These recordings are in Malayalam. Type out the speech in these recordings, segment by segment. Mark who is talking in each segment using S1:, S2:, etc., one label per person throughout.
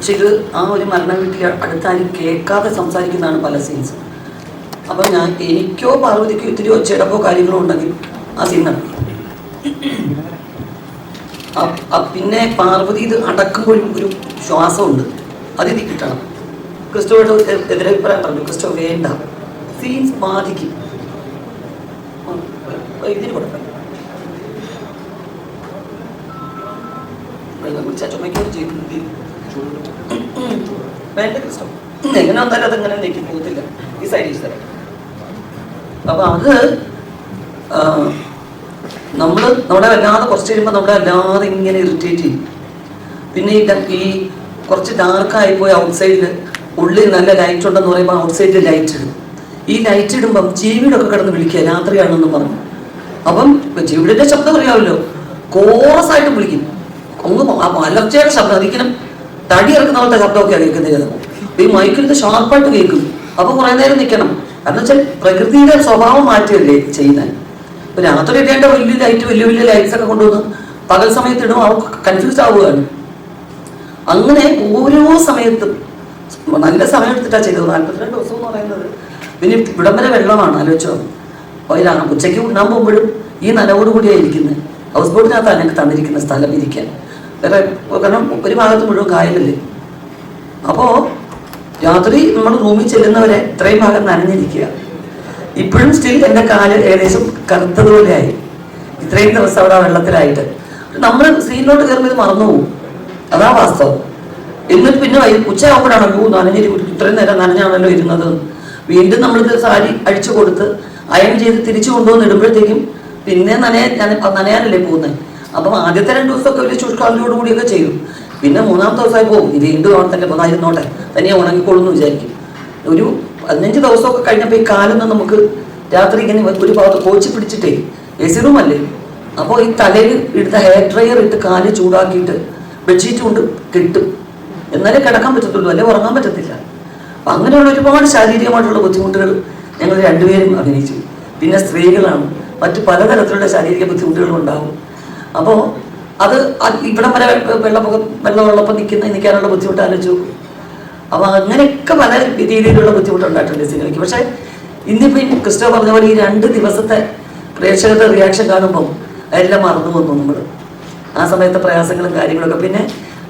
S1: പക്ഷെ ഇത് ആ ഒരു മരണ വീട്ടിൽ അടുത്താരും കേൾക്കാതെ സംസാരിക്കുന്നതാണ് പല സീൻസ് അപ്പം ഞാൻ എനിക്കോ പാർവതിക്കോ ഇത്തിരിയോ ചെടപ്പോ കാര്യങ്ങളോ ഉണ്ടെങ്കിൽ ആ സീൻ നടക്കും. പിന്നെ പാർവതി ഇത് അടക്കുമ്പോഴും ഒരു ശ്വാസമുണ്ട്. അത് ഇത് കിട്ടണം ക്രിസ്റ്റോയോട് എതിരെ എതിരഭിപ്രായം പറഞ്ഞു. ക്രിസ്റ്റോ വേണ്ട. സീൻസ് ബാധിക്കും. ഇതിന് കൊടുക്കാം വെള്ളം കുടിച്ചാൽ എങ്ങനെ വന്നാലും നീക്കി പോകത്തില്ല. ഈ സൈഡ് ഈ തരാം അപ്പൊ അത് നമ്മൾ നമ്മുടെ വല്ലാതെ കുറച്ച് കഴിയുമ്പോൾ നമ്മളെ വല്ലാതെ ഇങ്ങനെ ഇറിറ്റേറ്റ് ചെയ്യും. പിന്നെ ഈ ഈ കുറച്ച് ഡാർക്കായി പോയി ഔട്ട്സൈഡിൽ ഉള്ളിൽ നല്ല ലൈറ്റ് ഉണ്ടെന്ന് പറയുമ്പോൾ ഔട്ട്സൈഡിൽ ലൈറ്റ് ഇടും. ഈ ലൈറ്റ് ഇടുമ്പം ഒക്കെ കിടന്ന് വിളിക്കുക രാത്രിയാണെന്ന് പറഞ്ഞു. അപ്പം ജീവിയുടെ ശബ്ദം അറിയാമല്ലോ. കോറസ് ആയിട്ട് വിളിക്കും. അങ്ങ് അലർച്ചയുടെ ശബ്ദം അതിങ്ങനെ തടി ഇറക്കുന്ന പോലത്തെ ശബ്ദമൊക്കെയാണ് കേൾക്കുന്നത് ഈ മൈക്കിൽ ഷാർപ്പായിട്ട് കേൾക്കും. അപ്പൊ കുറെ നേരം നിൽക്കണം. കാരണം വെച്ചാൽ പ്രകൃതിയുടെ സ്വഭാവം മാറ്റുകയല്ലേ ചെയ്യുന്നത്. ഇപ്പൊ രാത്രി ഇടേണ്ട വലിയ ലൈറ്റ് വലിയ വലിയ ലൈറ്റ്സ് ഒക്കെ കൊണ്ടുവന്ന് പകൽ സമയത്ത് ഇടുമ്പോൾ അവർക്ക് കൺഫ്യൂസ് ആവുകയാണ്. അങ്ങനെ ഓരോ സമയത്തും നല്ല സമയം എടുത്തിട്ടാണ് ചെയ്തത്. നാൽപ്പത്തിരണ്ട് ദിവസം എന്ന് പറയുന്നത്. പിന്നെ ഇവിടം വരെ വെള്ളമാണ്. ആലോചിച്ചോ ഉച്ചയ്ക്ക് ഉണ്ണാൻ പോകുമ്പോഴും ഈ നനവോടുകൂടിയാണ് ഇരിക്കുന്നത് ഹൗസ് ബോട്ടിനകത്താണ് എനിക്ക് തന്നിരിക്കുന്ന സ്ഥലം ഇരിക്കാൻ. കാരണം ഒരു ഭാഗത്ത് മുഴുവൻ കായലല്ലേ? അപ്പോൾ രാത്രി നമ്മൾ റൂമിൽ ചെല്ലുന്നവരെ ഇത്രയും ഭാഗം നനഞ്ഞിരിക്കുക. ഇപ്പോഴും സ്റ്റിൽ എന്റെ കാൽ ഏകദേശം കറുത്തതുപോലെയായി ഇത്രയും ദിവസം അവിടെ വെള്ളത്തിലായിട്ട്. നമ്മൾ സ്ക്രീനിലോട്ട് കയറുമ്പോൾ ഇത് മറന്നു പോകും അതാ വാസ്തവം. എന്നിട്ട് പിന്നെ ഉച്ചയാകുമ്പോഴാണ് അയ്യോ നനഞ്ഞിരി ഇത്രയും നേരം നനഞ്ഞാണല്ലോ ഇരുന്നത്. വീണ്ടും നമ്മളിത് സാരി അഴിച്ചു കൊടുത്ത് അയൺ ചെയ്ത് തിരിച്ചു കൊണ്ടുവന്ന് ഇടുമ്പോഴത്തേക്കും പിന്നെ നനയാൻ നനയാനല്ലേ പോകുന്നത് അപ്പം ആദ്യത്തെ രണ്ട് ദിവസമൊക്കെ ഒരു ശുഷ്കാലിനോട് കൂടിയൊക്കെ ചെയ്യും പിന്നെ മൂന്നാമത്തെ ദിവസമായി പോകും ഇത് വീണ്ടും അവിടെ തന്നെ പോന്നായിരുന്നോട്ടെ. തനിയെ ഉണങ്ങിക്കോളും എന്ന് വിചാരിക്കും. ഒരു പതിനഞ്ച് ദിവസമൊക്കെ കഴിഞ്ഞപ്പോൾ ഈ കാലൊന്നും നമുക്ക് രാത്രി ഇങ്ങനെ ഒരു ഭാഗത്ത് കോച്ചി പിടിച്ചിട്ടേ എ സി അപ്പോൾ ഈ തലയിൽ എടുത്ത ഹെയർ ഡ്രയർ ഇട്ട് കാൽ ചൂടാക്കിയിട്ട് ബെഡ്ഷീറ്റ് കൊണ്ട് കെട്ടും. എന്നാലേ കിടക്കാൻ പറ്റത്തുള്ളൂ. അല്ലെ? ഉറങ്ങാൻ പറ്റത്തില്ല. അപ്പം അങ്ങനെയുള്ള ഒരുപാട് ശാരീരികമായിട്ടുള്ള ബുദ്ധിമുട്ടുകൾ ഞങ്ങൾ രണ്ടുപേരും അഭിനയിച്ചു. പിന്നെ സ്ത്രീകളാണ്. മറ്റ് പലതരത്തിലുള്ള ശാരീരിക ബുദ്ധിമുട്ടുകളും ഉണ്ടാവും. അപ്പോൾ അത് ഇവിടെ വരെ വെള്ളപ്പൊക്ക വെള്ളമുള്ളപ്പോൾ നിൽക്കുന്ന നിൽക്കാനുള്ള ബുദ്ധിമുട്ട് ആലോചിച്ചു. അപ്പോൾ അങ്ങനെയൊക്കെ പല രീതിയിലുള്ള ബുദ്ധിമുട്ടുണ്ടായിട്ടുണ്ട് സിനിമയ്ക്ക്. പക്ഷേ ഇന്നിപ്പോൾ ഈ ക്രിസ്റ്റോ പറഞ്ഞ പോലെ ഈ രണ്ട് ദിവസത്തെ പ്രേക്ഷകരുടെ റിയാക്ഷൻ കാണുമ്പോൾ എല്ലാം മറന്നു വന്നു നമ്മൾ ആ സമയത്തെ പ്രയാസങ്ങളും കാര്യങ്ങളൊക്കെ. പിന്നെ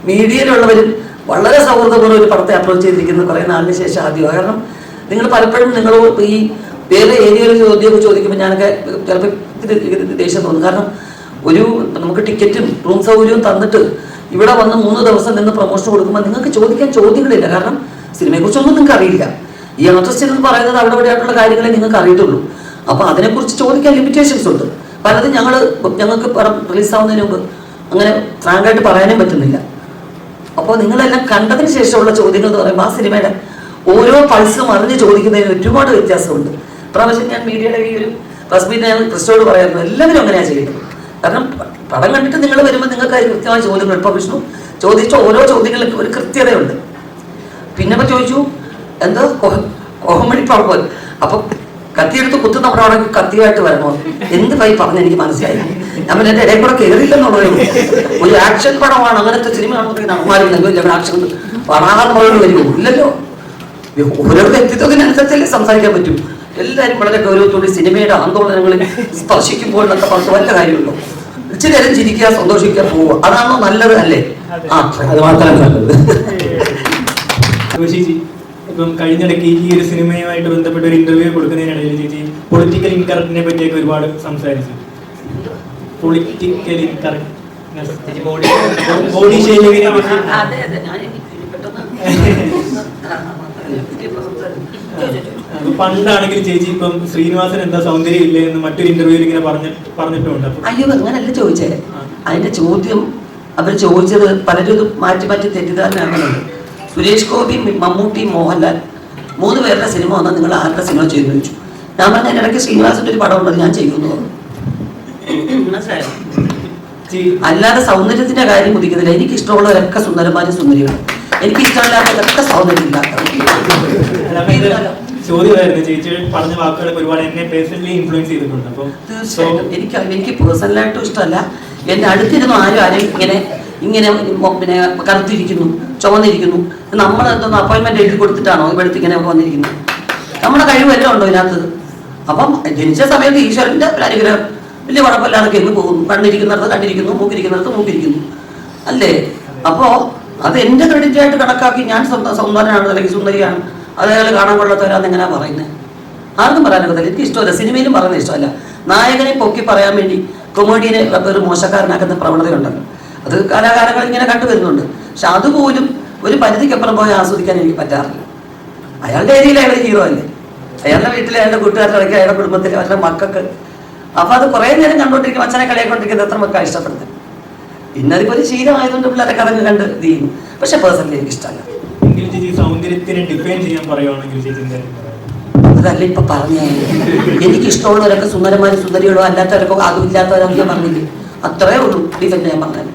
S1: മീഡിയയിലുള്ളവരും വളരെ സൗഹൃദപൂർവം ഒരു പടത്തെ അപ്രോച്ച് ചെയ്തിരിക്കുന്നു കുറേ നാളിന് ശേഷം ആദ്യമാണ് കാരണം നിങ്ങൾ പലപ്പോഴും നിങ്ങൾ ഈ വേറെ ഏരിയയിൽ ചോദ്യമൊക്കെ ചോദിക്കുമ്പോൾ ഞാനൊക്കെ ചിലപ്പോൾ ദേഷ്യം തോന്നും. കാരണം ഒരു നമുക്ക് ടിക്കറ്റും റൂം സൗകര്യവും തന്നിട്ട് ഇവിടെ വന്ന് മൂന്ന് ദിവസം നിന്ന് പ്രൊമോഷൻ കൊടുക്കുമ്പോൾ നിങ്ങൾക്ക് ചോദിക്കാൻ ചോദ്യങ്ങളില്ല. കാരണം സിനിമയെക്കുറിച്ചൊന്നും നിങ്ങൾക്ക് അറിയില്ല. ഈ ആർട്ടിസ്റ്റ് എന്ന് പറയുന്നത് അവിടെ ഇവിടെയായിട്ടുള്ള കാര്യങ്ങളെ നിങ്ങൾക്ക് അറിയത്തുള്ളൂ. അപ്പോൾ അതിനെക്കുറിച്ച് ചോദിക്കാൻ ലിമിറ്റേഷൻസ് ഉണ്ട്. പലതും ഞങ്ങൾ ഞങ്ങൾക്ക് റിലീസ് റിലീസാവുന്നതിന് മുമ്പ് അങ്ങനെ ഫ്രാങ്കായിട്ട് പറയാനും പറ്റുന്നില്ല. അപ്പോൾ നിങ്ങളെല്ലാം കണ്ടതിന് ശേഷമുള്ള ചോദ്യങ്ങൾ എന്ന് പറയുമ്പോൾ ആ സിനിമയുടെ ഓരോ പൾസും അറിഞ്ഞ് ചോദിക്കുന്നതിന് ഒരുപാട് വ്യത്യാസമുണ്ട്. പ്രാവശ്യം ഞാൻ മീഡിയയുടെ ഈ ഒരു പ്രസ് മീറ്റ് ഞാൻ ക്രിസ്റ്റോട് പറയായിരുന്നു എല്ലാവരും അങ്ങനെയാണ് ചെയ്യുന്നത് കാരണം പടം കണ്ടിട്ട് നിങ്ങൾ വരുമ്പോൾ നിങ്ങൾക്ക് അതിന് കൃത്യമായ ചോദ്യങ്ങൾ. ഇപ്പോൾ വിഷ്ണു ചോദിച്ച ഓരോ ചോദ്യങ്ങളിലും ഒരു കൃത്യതയുണ്ട്. പിന്നെ ഇപ്പം ചോദിച്ചു എന്തോ? കോമഡി പർപ്പൽ അപ്പൊ കത്തിയെടുത്ത് കുത്തുന്ന പടമാണെങ്കിൽ കത്തിയായിട്ട് വരണോ? എന്ത് പൈ പറഞ്ഞു എനിക്ക് മനസ്സിലായി. ഞാൻ എന്റെ ഇടയിൽ കൂടെ കയറിയില്ലെന്നുള്ളതേ ഒരു ആക്ഷൻ പടമാണ്. അങ്ങനത്തെ സിനിമയാണെന്നുണ്ടെങ്കിൽ അമ്മാരി ആക്ഷൻ മുകളിൽ വരുമോ ഇല്ലല്ലോ. ഓരോ വ്യക്തിത്വത്തിനനുസരിച്ചല്ലേ സംസാരിക്കാൻ പറ്റൂ. എല്ലാവരും വളരെ ഗൗരവത്തോടെ സിനിമയുടെ ആന്തോളനങ്ങളിൽ സ്പർശിക്കുമ്പോൾ എന്നൊക്കെ പറഞ്ഞ വല്ല കാര്യമുണ്ടോ? ഇച്ചിരി നേരം ചിരിക്കുക സന്തോഷിക്കുക പോവുക. അതാണോ നല്ലത് അല്ലേ? ആ അത് മാത്രമേ നല്ലത്.
S2: ചേച്ചി ഇപ്പം കഴിഞ്ഞിടയ്ക്ക് ഈ ഒരു സിനിമയുമായിട്ട് ബന്ധപ്പെട്ട ഒരു ഇന്റർവ്യൂ കൊടുക്കുന്നതിനിടയിൽ ചേച്ചി പൊളിറ്റിക്കൽ ഇൻകറക്റ്റിനെ പറ്റിയൊക്കെ ഒരുപാട് സംസാരിച്ചു. പൊളിറ്റിക്കൽ ഇൻകറക്റ്റ് ബോഡി ഷേവിങ്ങിനെ പറ്റി
S1: അതെ അതെ ഞാൻ എനിക്ക് പെട്ടെന്ന്
S2: അപ്പൊ പണ്ടാണെങ്കിൽ ചേച്ചി ഇപ്പം ശ്രീനിവാസൻ എന്താ സൗന്ദര്യം ഇല്ലേ എന്ന് മറ്റൊരു ഇന്റർവ്യൂവിൽ ഇങ്ങനെ പറഞ്ഞ പറഞ്ഞിട്ടുണ്ട്.
S1: അയ്യോ അങ്ങനല്ല ചോദിച്ചേ. അതിന്റെ ചോദ്യം അവർ ചോദിച്ചത് പലരും ഇത് മാറ്റി മാറ്റി തെറ്റിദ്ധാരണ സുരേഷ് ഗോപി മമ്മൂട്ടി മോഹൻലാൽ മൂന്ന് പേരുടെ സിനിമ വന്നാൽ നിങ്ങൾ ആരുടെ സിനിമ ചെയ്തു ചോദിച്ചു. ഞാൻ പറഞ്ഞ ഇടയ്ക്ക് ശ്രീനിവാസിന്റെ ഒരു പടം ഉണ്ടത് ഞാൻ ചെയ്യുന്നു. മനസ്സിലായോ? അല്ലാതെ സൗന്ദര്യത്തിന്റെ കാര്യം കുതിക്കുന്നില്ല എനിക്ക് ഇഷ്ടമുള്ളവരൊക്കെ സുന്ദരമാരും സുന്ദരികളും എനിക്ക് ഇഷ്ടമില്ലാത്തവരൊക്കെ സൗന്ദര്യം
S2: ഇത് ചോദ്യമായിരുന്നു. ചേച്ചി പറഞ്ഞ വാക്കുകൾ ഒരുപാട് എന്നെ പേഴ്സണലി ഇൻഫ്ലുവൻസ് ചെയ്തിട്ടുണ്ട്. അപ്പം
S1: തീർച്ചയായിട്ടും. എനിക്ക് എനിക്ക് പേഴ്സണലായിട്ടും ഇഷ്ടമല്ല. എന്റെ അടുത്തിരുന്നു ആരും ആരും ഇങ്ങനെ ഇങ്ങനെ പിന്നെ കറുത്തിരിക്കുന്നു ചുവന്നിരിക്കുന്നു നമ്മൾ എന്തോന്ന് അപ്പോയിൻമെന്റ് എഴുതി കൊടുത്തിട്ടാണോ ഇവിടുത്തെ ഇങ്ങനെ വന്നിരിക്കുന്നത്? നമ്മുടെ കഴിവെല്ലാം ഉണ്ടോ ഇതിനകത്ത്? അപ്പം ജനിച്ച സമയത്ത് ഈശ്വരന്റെ ഒരു അനുഗ്രഹം. വലിയ കുഴപ്പമില്ലാതൊക്കെ എന്ന് പോകുന്നു. കണ്ണിരിക്കുന്നിടത്ത് കണ്ടിരിക്കുന്നു മൂക്കിരിക്കുന്നിടത്ത് മൂക്കിരിക്കുന്നു. അല്ലേ? അപ്പോ അത് എന്റെ ക്രെഡിറ്റ് ആയിട്ട് കണക്കാക്കി ഞാൻ സ്വന്തം സൗന്ദര്യമാണ് അല്ലെങ്കിൽ സുന്ദരിയാണ്. അതേപോലെ കാണാൻ കൊള്ളാത്തവരാന്ന് എങ്ങനെയാ പറയുന്നത് ആർക്കും പറയാനൊക്കത്തില്ല എനിക്ക് ഇഷ്ടമല്ല. സിനിമയിലും പറയുന്നത് ഇഷ്ടമല്ല. നായകനെ പൊക്കി പറയാൻ വേണ്ടി കൊമേഡിയനെ ഒരു മോശക്കാരനാക്കുന്ന പ്രവണതയുണ്ടല്ലോ. അത് കലാകാരങ്ങൾ ഇങ്ങനെ കണ്ടുവരുന്നുണ്ട്. പക്ഷെ അതുപോലും ഒരു പരിധിക്കപ്പുറം പോയി ആസ്വദിക്കാൻ എനിക്ക് പറ്റാറില്ല. അയാളുടെ ഏരിയയിൽ അയാൾ ഹീറോ അല്ലേ? അയാളുടെ വീട്ടിലെ അയാളുടെ കൂട്ടുകാരുടെ ഇടയ്ക്ക് അയാളുടെ കുടുംബത്തിലെ അവരുടെ മക്കൾക്ക്. അപ്പൊ അത് കുറേ നേരം കണ്ടോണ്ടിരിക്കും. അച്ഛനെ കളിയാക്കൊണ്ടിരിക്കുന്നത് എത്ര മക്കൾ ഇഷ്ടപ്പെടുന്നത്? പിന്നെ അതിപ്പോ ഒരു ശീലമായതുകൊണ്ട് പിള്ളേരെ കഥകൾ കണ്ട് ഇത് ചെയ്യുന്നു പക്ഷെ പേഴ്സണലി എനിക്ക് ഇഷ്ടമല്ല അതല്ല ഇപ്പൊ പറഞ്ഞേ. എനിക്ക് ഇഷ്ടമുള്ളവരൊക്കെ സുന്ദരമാരും സുന്ദരികളോ അല്ലാത്തവരൊക്കെ അതും ഇല്ലാത്തവരോ ഞാൻ പറഞ്ഞില്ലേ? അത്രേ ഉള്ളൂ ഡിഫൻഡ് ഞാൻ പറഞ്ഞത്